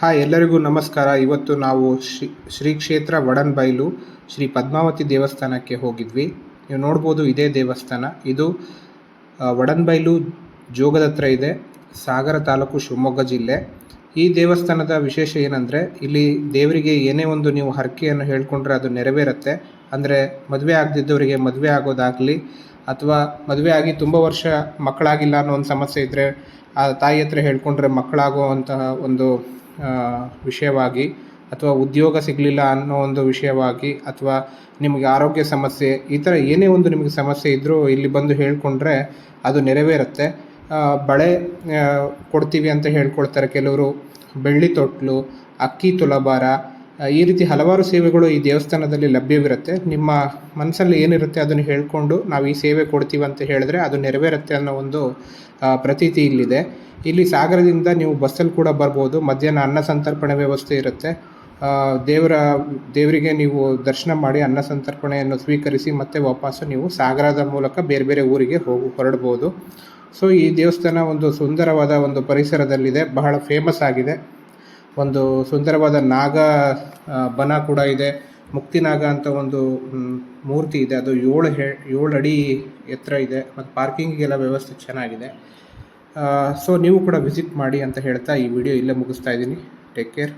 Hi, ಎಲ್ಲರಿಗೂ ನಮಸ್ಕಾರ. ಇವತ್ತು ನಾವು ಶ್ರೀ ಶ್ರೀ ಕ್ಷೇತ್ರ ವಡನ್ಬೈಲು ಶ್ರೀ ಪದ್ಮಾವತಿ ದೇವಸ್ಥಾನಕ್ಕೆ ಹೋಗಿದ್ವಿ. ನೀವು ನೋಡ್ಬೋದು ಇದೇ ದೇವಸ್ಥಾನ. ಇದು ವಡನ್ಬೈಲು ಜೋಗದ ಹತ್ರ ಇದೆ, ಸಾಗರ ತಾಲೂಕು ಶಿವಮೊಗ್ಗ ಜಿಲ್ಲೆ. ಈ ದೇವಸ್ಥಾನದ ವಿಶೇಷ ಏನಂದರೆ, ಇಲ್ಲಿ ದೇವರಿಗೆ ಏನೇ ಒಂದು ನೀವು ಹರಕೆಯನ್ನು ಹೇಳ್ಕೊಂಡ್ರೆ ಅದು ನೆರವೇರುತ್ತೆ. ಅಂದರೆ, ಮದುವೆ ಆಗದಿದ್ದವರಿಗೆ ಮದುವೆ ಆಗೋದಾಗಲಿ, ಅಥವಾ ಮದುವೆ ಆಗಿ ತುಂಬ ವರ್ಷ ಮಕ್ಕಳಾಗಿಲ್ಲ ಅನ್ನೋ ಒಂದು ಸಮಸ್ಯೆ ಇದ್ದರೆ ಆ ತಾಯಿ ಹತ್ರ ಹೇಳ್ಕೊಂಡ್ರೆ ಮಕ್ಕಳಾಗುವಂತಹ ಒಂದು ವಿಷಯವಾಗಿ ಅಥವಾ ಉದ್ಯೋಗ ಸಿಗಲಿಲ್ಲ ಅನ್ನೋ ಒಂದು ವಿಷಯವಾಗಿ ಅಥವಾ ನಿಮಗೆ ಆರೋಗ್ಯ ಸಮಸ್ಯೆ, ಈ ಥರ ಏನೇ ಒಂದು ನಿಮಗೆ ಸಮಸ್ಯೆ ಇದ್ದರೂ ಇಲ್ಲಿ ಬಂದು ಹೇಳಿಕೊಂಡ್ರೆ ಅದು ನೆರವೇರುತ್ತೆ. ಬಳೆ ಕೊಡ್ತೀವಿ ಅಂತ ಹೇಳ್ಕೊಳ್ತಾರೆ ಕೆಲವರು. ಬೆಳ್ಳಿ ತೊಟ್ಲು, ಅಕ್ಕಿ ತುಲಾಭಾರ ಈ ರೀತಿ ಹಲವಾರು ಸೇವೆಗಳು ಈ ದೇವಸ್ಥಾನದಲ್ಲಿ ಲಭ್ಯವಿರುತ್ತೆ. ನಿಮ್ಮ ಮನಸ್ಸಲ್ಲಿ ಏನಿರುತ್ತೆ ಅದನ್ನು ಹೇಳಿಕೊಂಡು ನಾವು ಈ ಸೇವೆ ಕೊಡ್ತೀವಿ ಅಂತ ಹೇಳಿದ್ರೆ ಅದು ನೆರವೇರುತ್ತೆ ಅನ್ನೋ ಒಂದು ಪ್ರತೀತಿ ಇಲ್ಲಿದೆ. ಇಲ್ಲಿ ಸಾಗರದಿಂದ ನೀವು ಬಸ್ಸಲ್ಲಿ ಕೂಡ ಬರ್ಬೋದು. ಮಧ್ಯಾಹ್ನ ಅನ್ನ ಸಂತರ್ಪಣೆ ವ್ಯವಸ್ಥೆ ಇರುತ್ತೆ. ದೇವರ, ದೇವರಿಗೆ ನೀವು ದರ್ಶನ ಮಾಡಿ ಅನ್ನ ಸಂತರ್ಪಣೆಯನ್ನು ಸ್ವೀಕರಿಸಿ ಮತ್ತೆ ವಾಪಸ್ಸು ನೀವು ಸಾಗರದ ಮೂಲಕ ಬೇರೆ ಬೇರೆ ಊರಿಗೆ ಹೋಗಿ, ಹೊರಡ್ಬೋದು. ಸೊ, ಈ ದೇವಸ್ಥಾನ ಒಂದು ಸುಂದರವಾದ ಒಂದು ಪರಿಸರದಲ್ಲಿದೆ. ಬಹಳ ಫೇಮಸ್ ಆಗಿದೆ. ಒಂದು ಸುಂದರವಾದ ನಾಗ ಬನ ಕೂಡ ಇದೆ. ಮುಕ್ತಿನಾಗ ಅಂತ ಒಂದು ಮೂರ್ತಿ ಇದೆ. ಅದು ಏಳು ಹೆ ಏಳು ಅಡಿ ಎತ್ತರ ಇದೆ. ಮತ್ತು ಪಾರ್ಕಿಂಗಿಗೆಲ್ಲ ವ್ಯವಸ್ಥೆ ಚೆನ್ನಾಗಿದೆ. ಸೊ ನೀವು ಕೂಡ ವಿಸಿಟ್ ಮಾಡಿ ಅಂತ ಹೇಳ್ತಾ ಈ ವಿಡಿಯೋ ಇಲ್ಲೇ ಮುಗಿಸ್ತಾ ಇದ್ದೀನಿ. Take care